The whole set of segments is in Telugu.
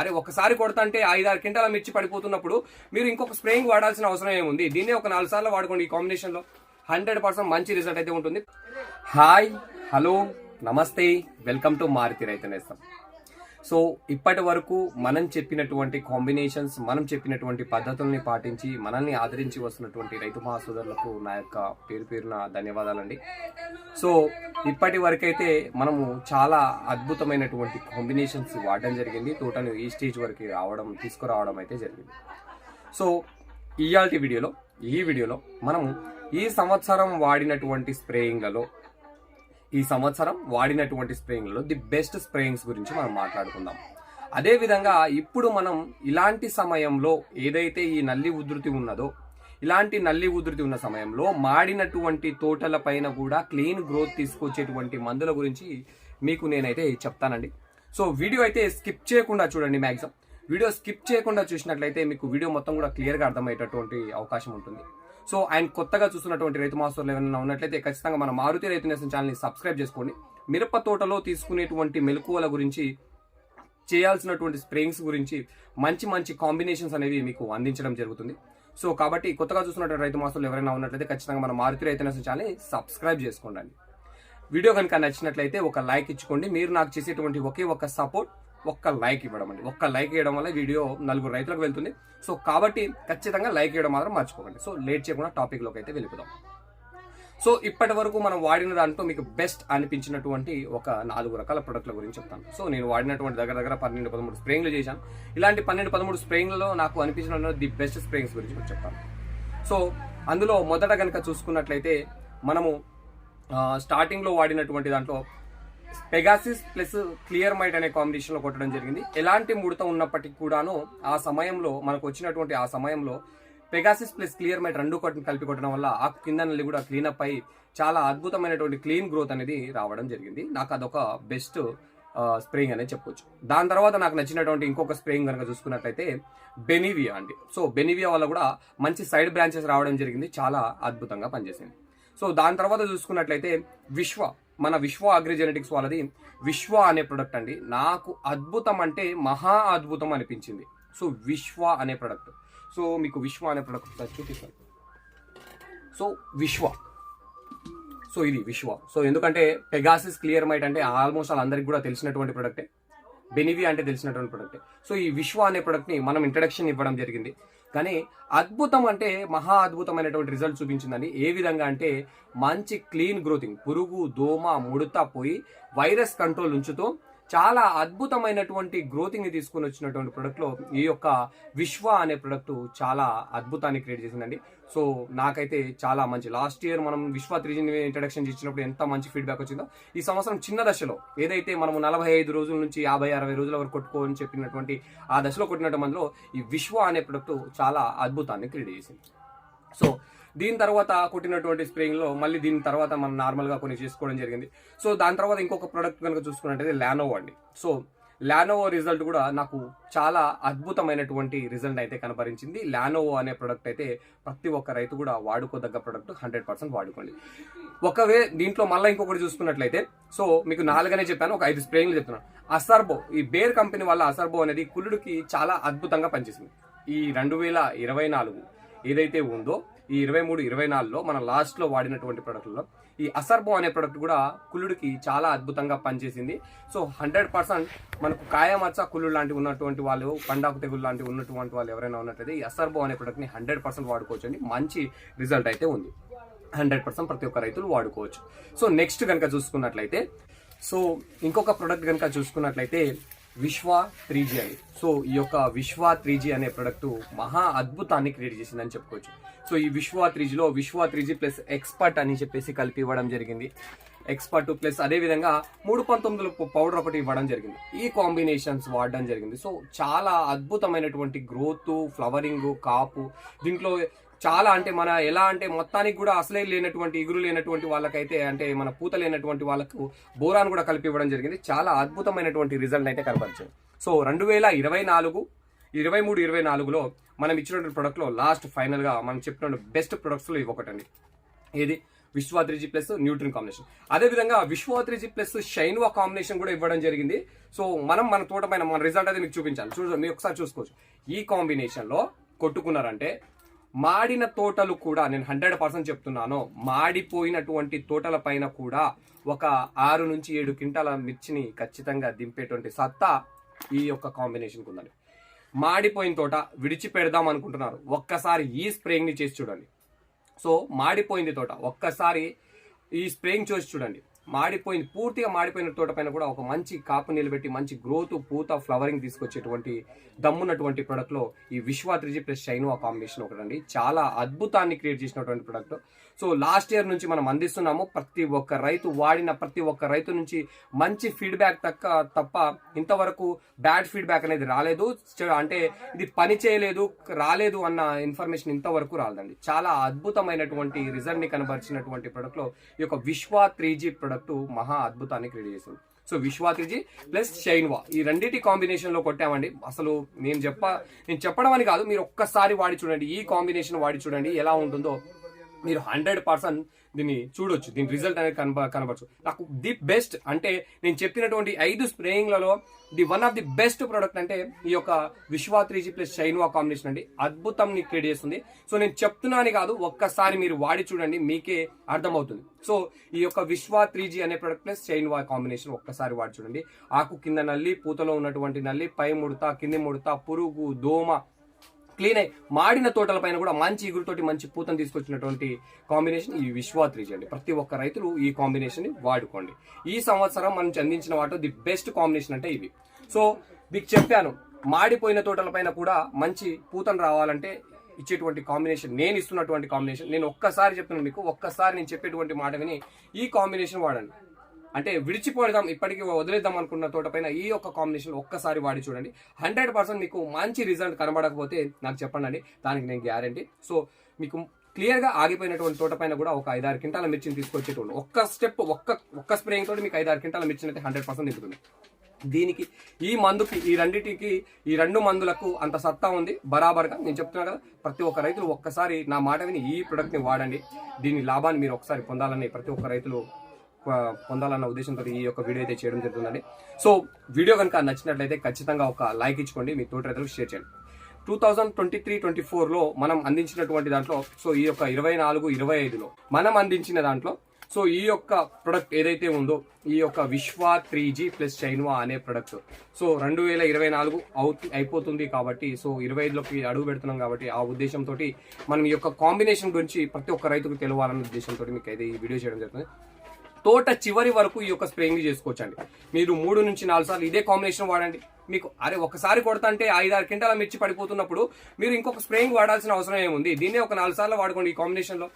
అరే ఒకసారి కొడతంటే ఐదారు క్వింటాల మిర్చి పడిపోతున్నప్పుడు మీరు ఇంకొక స్ప్రేయింగ్ వాడాల్సిన అవసరం ఏముంది? దీన్నే ఒక నాలుగు సార్లు వాడుకోండి ఈ కాంబినేషన్లో హండ్రెడ్ పర్సెంట్ మంచి రిజల్ట్ అయితే ఉంటుంది. హాయ్ హలో నమస్తే వెల్కమ్ టు మారుతి రైతు నేస్తాం. సో ఇప్పటి వరకు మనం చెప్పినటువంటి కాంబినేషన్స్ మనం చెప్పినటువంటి పద్ధతుల్ని పాటించి మనల్ని ఆదరించి వస్తున్నటువంటి రైతు మహాసోదరులకు నా యొక్క పేరు పేరున ధన్యవాదాలండి. సో ఇప్పటి వరకైతే మనము చాలా అద్భుతమైనటువంటి కాంబినేషన్స్ వాడడం జరిగింది. తోటను ఈ స్టేజ్ వరకు రావడం తీసుకురావడం అయితే జరిగింది. సో ఇయాల్టి వీడియోలో ఈ వీడియోలో మనము ఈ సంవత్సరం వాడినటువంటి స్ప్రేయింగ్లలో ఈ సంవత్సరం వాడినటువంటి స్ప్రేయింగ్లలో ది బెస్ట్ స్ప్రేయింగ్స్ గురించి మనం మాట్లాడుకుందాం. అదేవిధంగా ఇప్పుడు మనం ఇలాంటి సమయంలో ఏదైతే ఈ నల్లి ఉధృతి ఉన్నదో ఇలాంటి నల్లి ఉధృతి ఉన్న సమయంలో మాడినటువంటి తోటల పైన కూడా క్లీన్ గ్రోత్ తీసుకొచ్చేటువంటి మందుల గురించి మీకు నేనైతే చెప్తానండి. సో వీడియో అయితే స్కిప్ చేయకుండా చూడండి మ్యాక్సిమం వీడియో స్కిప్ చేయకుండా చూసినట్లయితే మీకు వీడియో మొత్తం కూడా క్లియర్గా అర్థమయ్యేటటువంటి అవకాశం ఉంటుంది. సో ఆయన కొత్తగా చూస్తున్నటువంటి రైతు మాస్టర్లు ఏమైనా ఉన్నట్లయితే ఖచ్చితంగా మన మారుతి రైతు నేసం ఛానల్ని సబ్స్క్రైబ్ చేసుకోండి. మిరప తోటలో తీసుకునేటువంటి మెలకువల గురించి చేయాల్సినటువంటి స్ప్రేయింగ్స్ గురించి మంచి మంచి కాంబినేషన్స్ అనేవి మీకు అందించడం జరుగుతుంది. సో కాబట్టి కొత్తగా చూస్తున్నటువంటి రైతు మాస్టర్లు ఎవరైనా ఉన్నట్లయితే ఖచ్చితంగా మన మారుతి రైతు నేసం ఛానల్ని సబ్స్క్రైబ్ చేసుకోండి. వీడియో కనుక నచ్చినట్లయితే ఒక లైక్ ఇచ్చుకోండి. మీరు నాకు చేసేటువంటి ఒకే ఒక సపోర్ట్ ఒక్క లైక్ ఇవ్వడం అండి. ఒక్క లైక్ ఇవ్వడం వల్ల వీడియో నలుగురు రైతులకు వెళ్తుంది. సో కాబట్టి ఖచ్చితంగా లైక్ ఇవ్వడం మాత్రం మర్చిపోకండి. సో లేట్ చేయకుండా టాపిక్లోకి అయితే వెళ్ళిపోదాం. సో ఇప్పటి వరకు మనం వాడిన దాంట్లో మీకు బెస్ట్ అనిపించినటువంటి ఒక నాలుగు రకాల ప్రొడక్ట్ల గురించి చెప్తాను. సో నేను వాడినటువంటి దగ్గర దగ్గర పన్నెండు పదమూడు స్ప్రేయింగ్లు చేశాను. ఇలాంటి పన్నెండు పదమూడు స్ప్రేయింగ్లలో నాకు అనిపించిన ది బెస్ట్ స్ప్రేయింగ్స్ గురించి మీకు చెప్తాను. సో అందులో మొదట కనుక చూసుకున్నట్లయితే మనము స్టార్టింగ్లో వాడినటువంటి దాంట్లో పెగాసిస్ ప్లస్ క్లియర్ మైట్ అనే కాంబినేషన్లో కొట్టడం జరిగింది. ఎలాంటి ముడత ఉన్నప్పటికీ కూడాను ఆ సమయంలో మనకు వచ్చినటువంటి ఆ సమయంలో పెగాసిస్ ప్లస్ క్లియర్ మైట్ రెండు కొట్టిన కలిపి కొట్టడం వల్ల ఆ కింద నల్లి కూడా క్లీనప్ అయి చాలా అద్భుతమైనటువంటి క్లీన్ గ్రోత్ అనేది రావడం జరిగింది. నాకు అదొక బెస్ట్ స్ప్రేయింగ్ అనేది చెప్పొచ్చు. దాని తర్వాత నాకు నచ్చినటువంటి ఇంకొక స్ప్రేయింగ్ కనుక చూసుకున్నట్లయితే బెనివియా అండి. సో బెనివియా వల్ల కూడా మంచి సైడ్ బ్రాంచెస్ రావడం జరిగింది. చాలా అద్భుతంగా పనిచేసింది. సో దాని తర్వాత చూసుకున్నట్లయితే విశ్వ మన విశ్వ అగ్రి జెనెటిక్స్ వాళ్ళది విశ్వ అనే ప్రొడక్ట్ అండి. నాకు అద్భుతం అంటే మహా అద్భుతం అనిపించింది. సో విశ్వ అనే ప్రొడక్ట్ సో మీకు విశ్వ అనే ప్రొడక్ట్ చూపిస్తాను. సో విశ్వ. సో ఇది విశ్వ. సో ఎందుకంటే పెగాసిస్ క్లియర్ మైట్ అంటే ఆల్మోస్ట్ వాళ్ళందరికీ కూడా తెలిసినటువంటి ప్రొడక్టే బెనివి అంటే తెలిసినటువంటి ప్రొడక్ట్ సో ఈ విశ్వ అనే ప్రొడక్ట్ని మనం ఇంట్రడక్షన్ ఇవ్వడం జరిగింది. కానీ అద్భుతం అంటే మహా అద్భుతమైనటువంటి రిజల్ట్ చూపించిందండి. ఏ విధంగా అంటే మంచి క్లీన్ గ్రోతింగ్ పురుగు దోమ ముడత పోయి వైరస్ కంట్రోల్ ఉంచుతూ చాలా అద్భుతమైనటువంటి గ్రోతింగ్ని తీసుకుని వచ్చినటువంటి ప్రొడక్ట్లో ఈ యొక్క విశ్వ అనే ప్రొడక్ట్ చాలా అద్భుతాన్ని క్రియేట్ చేసిందండి. సో నాకైతే చాలా మంచి లాస్ట్ ఇయర్ మనం విశ్వ త్రీ ఇంట్రడక్షన్ ఇచ్చినప్పుడు ఎంత మంచి ఫీడ్బ్యాక్ వచ్చిందో ఈ సంవత్సరం చిన్న దశలో ఏదైతే మనము నలభై ఐదు రోజుల నుంచి యాభై అరవై రోజుల వరకు కొట్టుకోని చెప్పినటువంటి ఆ దశలో కొట్టినటువంటి మందిలో ఈ విశ్వ అనే ప్రొడక్ట్ చాలా అద్భుతాన్ని క్రియేట్ చేసింది. సో దీని తర్వాత కొట్టినటువంటి స్ప్రేయింగ్లో మళ్ళీ దీని తర్వాత మనం నార్మల్గా కొన్ని చేసుకోవడం జరిగింది. సో దాని తర్వాత ఇంకొక ప్రోడక్ట్ కనుక చూసుకున్నట్టయితే ల్యానోవో అండి. సో ల్యానోవో రిజల్ట్ కూడా నాకు చాలా అద్భుతమైనటువంటి రిజల్ట్ అయితే కనపరించింది. ల్యానోవో అనే ప్రోడక్ట్ అయితే ప్రతి ఒక్క రైతు కూడా వాడుకోదగ్గ ప్రోడక్ట్ హండ్రెడ్ పర్సెంట్ వాడుకోండి. ఒకవే దీంట్లో మళ్ళీ ఇంకొకటి చూసుకున్నట్లయితే సో మీకు నాలుగనే చెప్పాను ఒక ఐదు స్ప్రేయింగ్లు చెప్తున్నాను. అసర్బో ఈ బేర్ కంపెనీ వల్ల అసర్బో అనేది కుళ్ళుడికి చాలా అద్భుతంగా పనిచేసింది. ఈ రెండు వేల ఇరవై నాలుగు ఏదైతే ఉందో ఈ ఇరవై మూడు ఇరవై నాలుగులో మన లాస్ట్లో వాడినటువంటి ప్రొడక్ట్లో ఈ అసర్బో అనే ప్రొడక్ట్ కూడా కుళ్ళుడికి చాలా అద్భుతంగా పనిచేసింది. సో హండ్రెడ్ పర్సెంట్ మనకు కాయమచ్చ కుళ్ళు లాంటి ఉన్నటువంటి వాళ్ళు పండాకు తెగులు లాంటివి ఉన్నటువంటి వాళ్ళు ఎవరైనా ఉన్నట్లయితే ఈ అసర్బో అనే ప్రొడక్ట్ని హండ్రెడ్ పర్సెంట్ వాడుకోవచ్చండి మంచి రిజల్ట్ అయితే ఉంది. హండ్రెడ్ పర్సెంట్ ప్రతి ఒక్క రైతులు వాడుకోవచ్చు. సో నెక్స్ట్ కనుక చూసుకున్నట్లయితే సో ఇంకొక ప్రొడక్ట్ కనుక చూసుకున్నట్లయితే విశ్వ త్రీ జీ అని. సో ఈ యొక్క విశ్వ త్రీ జీ అనే ప్రొడక్ట్ మహా అద్భుతాన్ని క్రియేట్ చేసిందని చెప్పుకోవచ్చు. సో ఈ విశ్వ త్రీ జీలో విశ్వ త్రీ జీ ప్లస్ ఎక్స్పర్ట్ అని చెప్పేసి కలిపి ఇవ్వడం జరిగింది. ఎక్స్పర్ట్ ప్లస్ అదే విధంగా మూడు పంతొమ్మిదిలో పౌడర్ ఒకటి ఇవ్వడం జరిగింది. ఈ కాంబినేషన్స్ వాడడం జరిగింది. సో చాలా అద్భుతమైనటువంటి గ్రోత్ ఫ్లవరింగ్ కాపు దీంట్లో చాలా అంటే మన ఎలా అంటే మొత్తానికి కూడా అసలే లేనటువంటి ఇగురు లేనటువంటి వాళ్ళకైతే అంటే మన పూత లేనటువంటి వాళ్ళకు బోరాన్ కూడా కలిపి ఇవ్వడం జరిగింది. చాలా అద్భుతమైనటువంటి రిజల్ట్ అయితే కనపరిచింది సో రెండు వేల ఇరవై నాలుగు ఇరవై మూడు ఇరవై నాలుగులో మనం ఇచ్చినటువంటి ప్రొడక్ట్లో లాస్ట్ ఫైనల్గా మనం చెప్పినటువంటి బెస్ట్ ప్రొడక్ట్స్లో ఇవి ఒకటండి ఏది? Vishwa three G plus Nutrine combination. అదే విధంగా విశ్వ త్రీ జీ ప్లస్ షైన్వా కాంబినేషన్ కూడా ఇవ్వడం జరిగింది. సో మనం మన తోట పైన మన రిజల్ట్ అయితే మీకు చూపించాలి. చూడండి మీరు ఒకసారి చూసుకోవచ్చు. ఈ కాంబినేషన్లో కొట్టుకున్నారంటే మాడిన తోటలు కూడా నేను హండ్రెడ్ పర్సెంట్ చెప్తున్నాను. మాడిపోయినటువంటి తోటల పైన కూడా ఒక ఆరు నుంచి ఏడు క్వింటాల మిర్చిని ఖచ్చితంగా దింపేటువంటి సత్తా ఈ యొక్క కాంబినేషన్కి ఉందండి మాడిపోయిన తోట విడిచిపెడదాం అనుకుంటున్నారు. ఒక్కసారి ఈ స్ప్రేయింగ్ని చేసి చూడండి. సో మాడిపోయింది తోట. ఒక్కసారి ఈ స్ప్రేయింగ్ చూసి చూడండి. మాడిపోయింది పూర్తిగా మాడిపోయిన తోట పైన కూడా ఒక మంచి కాపు నిలబెట్టి మంచి గ్రోత్ పూత ఫ్లవరింగ్ తీసుకొచ్చేటువంటి దమ్మున్నటువంటి ప్రొడక్ట్లో ఈ విశ్వ త్రిజీ ప్లస్ షైనో కాంబినేషన్ ఒకటండి. చాలా అద్భుతాన్ని క్రియేట్ చేసినటువంటి ప్రొడక్ట్ సో లాస్ట్ ఇయర్ నుంచి మనం అందిస్తున్నాము. ప్రతి ఒక్క రైతు వాడిన ప్రతి ఒక్క రైతు నుంచి మంచి ఫీడ్బ్యాక్ తక్క తప్ప ఇంతవరకు బ్యాడ్ ఫీడ్బ్యాక్ అనేది రాలేదు. అంటే ఇది పని చేయలేదు రాలేదు అన్న ఇన్ఫర్మేషన్ ఇంతవరకు రాలేదండి. చాలా అద్భుతమైనటువంటి రిజల్ట్ని కనబరిచినటువంటి ప్రొడక్ట్లో ఈ యొక్క విశ్వ త్రీ జీ ప్రొడక్ట్ మహా అద్భుతాన్ని క్రియేట్ చేసింది. సో విశ్వాత్రిజీ ప్లస్ షైన్వా ఈ రెండింటి కాంబినేషన్లో కొట్టామండి. అసలు నేను చెప్ప నేను చెప్పడం అని కాదు మీరు ఒక్కసారి వాడి చూడండి. ఈ కాంబినేషన్ వాడి చూడండి ఎలా ఉంటుందో మీరు హండ్రెడ్ పర్సెంట్ దీన్ని చూడొచ్చు. దీని రిజల్ట్ అనేది కనబ కనబడచ్చు. నాకు ది బెస్ట్ అంటే నేను చెప్పినటువంటి ఐదు స్ప్రేయింగ్లలో the one of the best product అంటే ఈ యొక్క విశ్వ త్రీజీ ప్లస్ షైన్వా కాంబినేషన్ అండి. అద్భుతం క్రియేట్ చేస్తుంది. సో నేను చెప్తున్నాను కాదు ఒక్కసారి మీరు వాడి చూడండి మీకే అర్థమవుతుంది. సో ఈ యొక్క విశ్వ త్రీజీ అనే ప్రొడక్ట్ ప్లస్ షైన్వా కాంబినేషన్ ఒక్కసారి వాడి చూడండి. ఆకు కింద నల్లి పూతలో ఉన్నటువంటి నల్లి పై ముడత కింది ముడత పురుగు దోమ క్లీన్ అయ్యి మాడిన తోటల పైన కూడా మంచి ఇగురుతోటి మంచి పూతను తీసుకొచ్చినటువంటి కాంబినేషన్ ఈ విశ్వా త్రీజ్ ప్రతి ఒక్క రైతులు ఈ కాంబినేషన్ని వాడుకోండి. ఈ సంవత్సరం మనం అందించిన వాటిలో ది బెస్ట్ కాంబినేషన్ అంటే ఇవి. సో మీకు చెప్పాను మాడిపోయిన తోటల పైన కూడా మంచి పూతను రావాలంటే ఇచ్చేటువంటి కాంబినేషన్ నేను ఇస్తున్నటువంటి కాంబినేషన్. నేను ఒక్కసారి చెప్తున్నాను మీకు ఒక్కసారి నేను చెప్పేటువంటి మాట విని ఈ కాంబినేషన్ వాడండి. అంటే విడిచిపోదాం ఇప్పటికీ వదిలేద్దాం అనుకున్న తోట పైన ఈ యొక్క కాంబినేషన్ ఒక్కసారి వాడి చూడండి. హండ్రెడ్ పర్సెంట్ మీకు మంచి రిజల్ట్ కనబడకపోతే నాకు చెప్పండి అండి దానికి నేను గ్యారంటీ సో మీకు క్లియర్గా ఆగిపోయినటువంటి తోట పైన కూడా ఒక ఐదారు క్వింటాల మిర్చిని తీసుకొచ్చేటువంటి ఒక్క స్టెప్ ఒక్క ఒక్క స్ప్రేయింగ్ తోటి మీకు ఐదారు క్వింటాల మిర్చిని అయితే హండ్రెడ్ పర్సెంట్ దిగుతుంది దీనికి ఈ మందుకి ఈ రెండింటికి ఈ రెండు మందులకు అంత సత్తా ఉంది. బరాబర్గా నేను చెప్తున్నా కదా ప్రతి ఒక్క రైతులు ఒక్కసారి నా మాట విని ఈ ప్రొడక్ట్ని వాడండి. దీని లాభాన్ని మీరు ఒకసారి పొందాలని ప్రతి ఒక్క రైతులు పొందాలన్న ఉద్దేశంతో ఈ యొక్క వీడియో అయితే చేయడం జరుగుతుందండి. సో వీడియో కనుక నచ్చినట్లయితే ఖచ్చితంగా ఒక లైక్ ఇచ్చుకోండి మీ తోటి రైతులకు షేర్ చేయండి. Two thousand twenty three twenty ఫోర్లో మనం అందించినటువంటి దాంట్లో సో ఈ యొక్క ఇరవై నాలుగు ఇరవై ఐదులో మనం అందించిన దాంట్లో సో ఈ యొక్క ప్రొడక్ట్ ఏదైతే ఉందో ఈ యొక్క విశ్వా త్రీ జీ ప్లస్ చైన్వా అనే ప్రొడక్ట్ సో రెండు వేల ఇరవై నాలుగు అవుతు అయిపోతుంది కాబట్టి సో ఇరవై ఐదులోకి అడుగు పెడుతున్నాం కాబట్టి ఆ ఉద్దేశంతో మనం ఈ యొక్క కాంబినేషన్ గురించి ప్రతి ఒక్క రైతుకు తెలవాలన్న ఉద్దేశంతో మీకు అయితే ఈ వీడియో చేయడం జరుగుతుంది. తోట చివరి వరకు ఈ యొక్క స్ప్రేయింగ్ చేసుకోవచ్చండి. మీరు మూడు నుంచి నాలుగు సార్లు ఇదే కాంబినేషన్ వాడండి. మీకు అరే ఒకసారి కొడతంటే ఐదారు క్వింటాల మిర్చి పడిపోతున్నప్పుడు మీరు ఇంకొక స్ప్రేయింగ్ వాడాల్సిన అవసరం ఏముంది? దీన్నే ఒక నాలుగు సార్లు వాడుకోండి ఈ కాంబినేషన్లో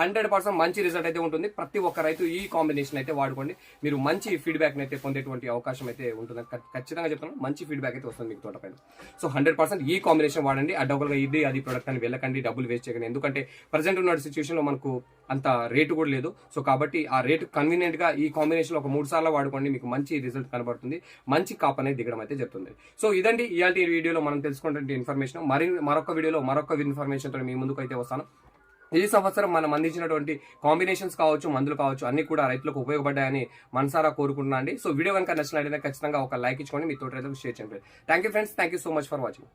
హండ్రెడ్ పర్సెంట్ మంచి రిజల్ట్ అయితే ఉంటుంది. ప్రతి ఒక్క రైతు ఈ కాంబినేషన్ అయితే వాడుకోండి. మీరు మంచి ఫీడ్బ్యాక్ అయితే పొందేటువంటి అవకాశం అయితే ఉంటుంది. ఖచ్చితంగా చెప్తాను మంచి ఫీడ్బ్యాక్ అయితే వస్తుంది మీకు తోటపైన. సో హండ్రెడ్ పర్సెంట్ ఈ కాంబినేషన్ వాడండి. అడ్డగోలుగా ఇది అది ప్రొడక్ట్ అని వెళ్ళకండి డబ్బులు వేస్ట్ చేయకండి. ఎందుకంటే ప్రజెంట్ ఉన్న సిచ్యువేషన్లో మనకు అంత రేటు కూడా లేదు. సో కాబట్టి ఆ రేటు కన్వీనియంట్గా ఈ కాంబినేషన్ ఒక మూడు సార్లు వాడుకోండి మీకు మంచి రిజల్ట్ కనబడుతుంది. మంచి కాప్ అనేది దిగడం అయితే జరుగుతుంది. సో ఇదండి ఇలాంటి వీడియోలో మనం తెలుసుకున్నటువంటి ఇన్ఫర్మేషన్ మరి మరొక వీడియోలో మరొక ఇన్ఫర్మేషన్తో మీ ముందుకు అయితే వస్తాను. ఈ సంవత్సరం మనం అందించినటువంటి కాంబినేషన్స్ కావచ్చు మందులు కావచ్చు అన్ని కూడా రైతులకు ఉపయోగపడ్డాయని మనసారా కోరుకుంటున్నా అండి. సో వీడియో కనుక నచ్చినట్లయితే ఖచ్చితంగా ఒక లైక్ ఇచ్చుకోండి. మీ తోటి రైతులకు షేర్ చేయండి. Thank you friends thank you so much for watching